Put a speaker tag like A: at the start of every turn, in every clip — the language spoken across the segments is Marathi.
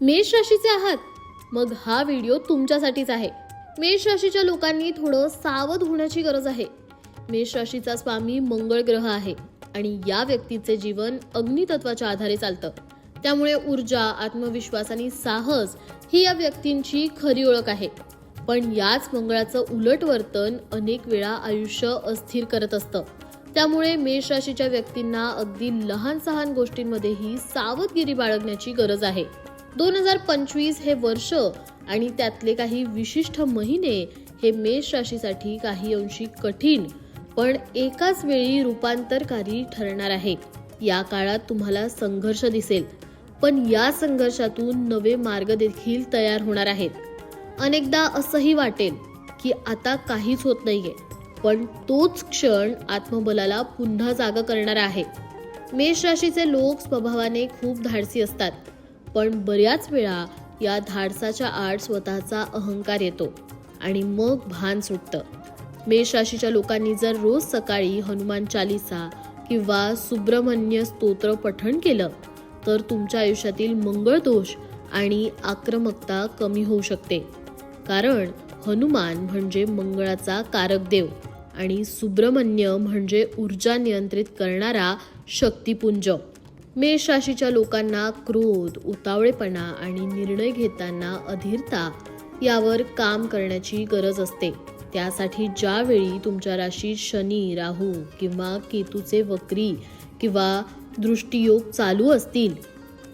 A: मेष राशीचे आहात. मग हा व्हिडिओ तुमच्यासाठीच आहे. मेष राशीच्या लोकांनी थोडं सावध होण्याची गरज आहे. मेष राशीचा स्वामी मंगळ ग्रह आहे आणि या व्यक्तीचे जीवन अग्नितत्वाच्या आधारे चालतं. त्यामुळे ऊर्जा आत्मविश्वास आणि साहस ही या व्यक्तींची खरी ओळख आहे. पण याच मंगळाचं उलट वर्तन अनेक वेळा आयुष्य अस्थिर करत असतं. त्यामुळे मेष राशीच्या व्यक्तींना अगदी लहान सहान गोष्टींमध्येही सावधगिरी बाळगण्याची गरज आहे. दोन हजार पंचवीस हे वर्ष आणि त्यातले काही विशिष्ट महिने हे मेष राशीसाठी काही अंशी कठीण पण एकाच वेळी रूपांतरकारी ठरणार आहे. या काळात तुम्हाला संघर्ष दिसेल पण या संघर्षातून नवे मार्ग देखील तयार होणार आहेत. अनेकदा असंही वाटेल की आता काहीच होत नाहीये पण तोच क्षण आत्मबलाला पुन्हा जागा करणारा आहे. मेष राशीचे लोक स्वभावाने खूप धाडसी असतात. पण बऱ्याच वेळा या धाडसाच्या आड स्वतःचा अहंकार येतो आणि मग भान सुटतं. मेष राशीच्या लोकांनी जर रोज सकाळी हनुमान चालिसा किंवा सुब्रमण्य स्तोत्र पठण केलं तर तुमच्या आयुष्यातील मंगळ दोष आणि आक्रमकता कमी होऊ शकते. कारण हनुमान म्हणजे मंगळाचा कारक देव आणि सुब्रमण्य म्हणजे ऊर्जा नियंत्रित करणारा शक्तिपुंज. मेष राशीच्या लोकांना क्रोध उतावळेपणा आणि निर्णय घेताना अधीरता यावर काम करण्याची गरज असते. त्यासाठी ज्यावेळी तुमच्या राशीत शनी राहू किंवा केतूचे वक्री किंवा दृष्टियोग चालू असतील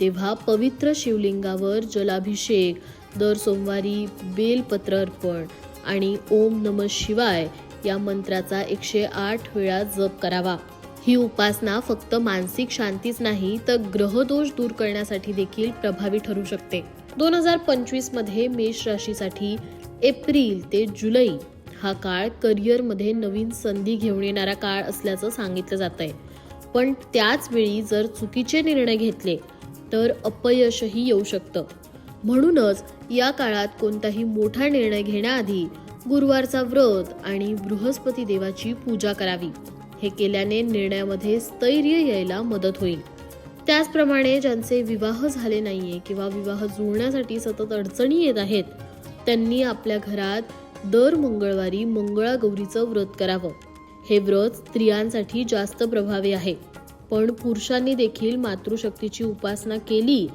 A: तेव्हा पवित्र शिवलिंगावर जलाभिषेक दर सोमवारी बेलपत्र अर्पण आणि ओम नम शिवाय या मंत्राचा एकशे आठ वेळा जप करावा. ही उपासना फक्त मानसिक शांतीच नाही तर ग्रहदोष दूर करण्यासाठी देखील प्रभावी ठरू शकते. दोन हजार पंचवीसमध्ये मेष राशीसाठी एप्रिल ते जुलै हा काळ करिअरमध्ये नवीन संधी घेऊन येणारा काळ असल्याचं सांगितलं जात आहे पण त्याचवेळी जर चुकीचे निर्णय घेतले तर अपयशही येऊ शकतं. म्हणूनच या काळात कोणताही मोठा निर्णय घेण्याआधी गुरुवारचा व्रत आणि बृहस्पती देवाची पूजा करावी. हे केल्याने निर्णयामध्ये स्थैर्य यायला मदत होईल. त्याचप्रमाणे ज्यांचे विवाह झाले नाहीये किंवा विवाह जुळण्यासाठी सतत अडचणी येत आहेत त्यांनी आपल्या घरात दर मंगळवारी मंगळागौरीचं व्रत करावं. हे व्रत स्त्रियांसाठी जास्त प्रभावी आहे. पण पुरुषांनी देखील मातृशक्तीची उपासना केली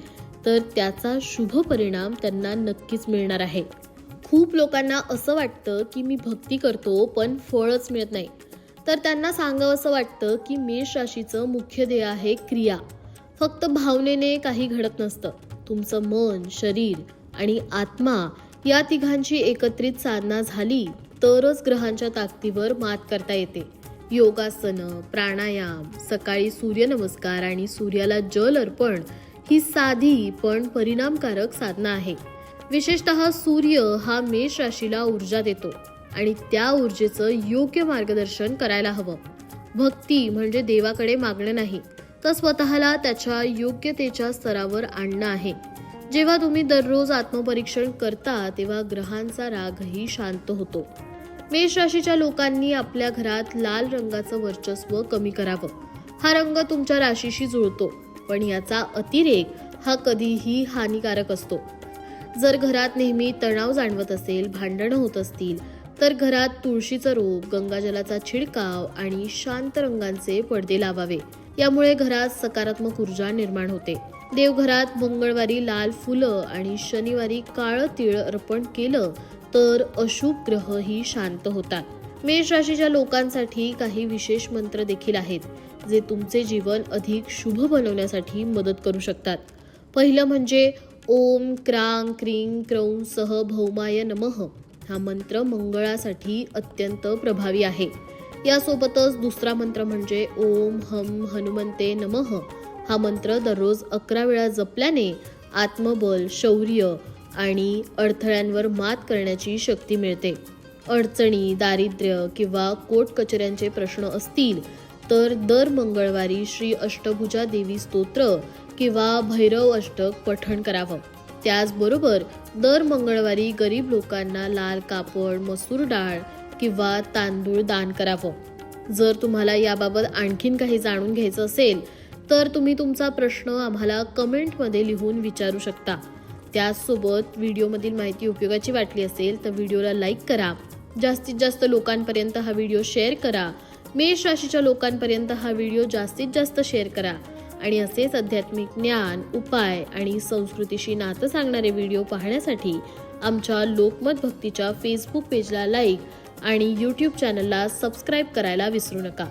A: तर त्याचा शुभ परिणाम त्यांना नक्कीच मिळणार आहे. खूप लोकांना असं वाटतं की मी भक्ती करतो पण फळच मिळत नाही. तर त्यांना सांगावं असं वाटतं की मेष राशीचं मुख्य ध्येय आहे क्रिया. फक्त भावनेने काही घडत नसतं. तुमचं मन शरीर आणि आत्मा या तिघांची एकत्रित साधना झाली तरच ग्रहांच्या ताकदीवर मात करता येते. योगासनं प्राणायाम सकाळी सूर्यनमस्कार आणि सूर्याला जल अर्पण ही साधी पण परिणामकारक साधना आहे. विशेषतः सूर्य हा मेष राशीला ऊर्जा देतो. आणि त्या ऊर्जेचं योग्य मार्गदर्शन करायला हवं. भक्ती म्हणजे देवाकडे मागणं नाही. तर स्वतःला त्याच्या योग्यतेच्या स्तरावर आणणं आहे. जेव्हा तुम्ही दररोज आत्मपरीक्षण करता तेव्हा ग्रहांचा रागही शांत होतो. मेष राशीच्या लोकांनी आपल्या घरात लाल रंगाचं वर्चस्व कमी करावं. हा रंग तुमच्या राशीशी जुळतो पण याचा अतिरेक हा कधीही हानिकारक असतो. जर घरात नेहमी तणाव जाणवत असेल भांडणं होत असतील तर घरात तुळशीचं रोप गंगाजलाचा छिडकाव आणि शांत रंगांचे पडदे लावावे. यामुळे घरात सकारात्मक ऊर्जा निर्माण होते. देवघरात मंगळवारी लाल फुलं आणि शनिवारी काळं तीळ अर्पण केलं तर अशुभ ग्रहही शांत होतात. मेष राशीच्या लोकांसाठी काही विशेष मंत्र देखील आहेत जे तुमचे जीवन अधिक शुभ बनवण्यासाठी मदत करू शकतात. पहिलं म्हणजे ओम क्रां क्रीं क्रौं सह भौमाय नमः. हा मंत्र मंगळासाठी अत्यंत प्रभावी आहे. यासोबतच दुसरा मंत्र म्हणजे ओम हम हनुमंते नमः. हा मंत्र दररोज अकरा वेळा जपल्याने आत्मबल शौर्य आणि अडथळ्यांवर मात करण्याची शक्ती मिळते. अडचणी दारिद्र्य किंवा कोटकचऱ्यांचे प्रश्न असतील तर दर मंगळवारी श्री अष्टभुजा देवी स्तोत्र किंवा भैरव अष्टक पठण करावं. त्याचबरोबर दर मंगळवारी गरीब लोकांना लाल कापड मसूर डाळ किंवा तांदूळ दान करावं. जर तुम्हाला याबाबत आणखीन काही जाणून घ्यायचं असेल तर तुम्ही तुमचा प्रश्न आम्हाला कमेंटमध्ये लिहून विचारू शकता. त्याचसोबत व्हिडिओमधील माहिती उपयोगाची वाटली असेल तर व्हिडिओला लाईक करा. जास्तीत जास्त लोकांपर्यंत हा व्हिडिओ शेअर करा. मेष राशीच्या लोकांपर्यंत हा व्हिडिओ जास्तीत जास्त शेअर करा. आणि असेच आध्यात्मिक ज्ञान उपाय आणि संस्कृतीशी नातं सांगणारे व्हिडिओ पाहण्यासाठी आमच्या लोकमत भक्तीच्या फेसबुक पेजला लाईक आणि यूट्यूब चॅनलला सबस्क्राईब करायला विसरू नका.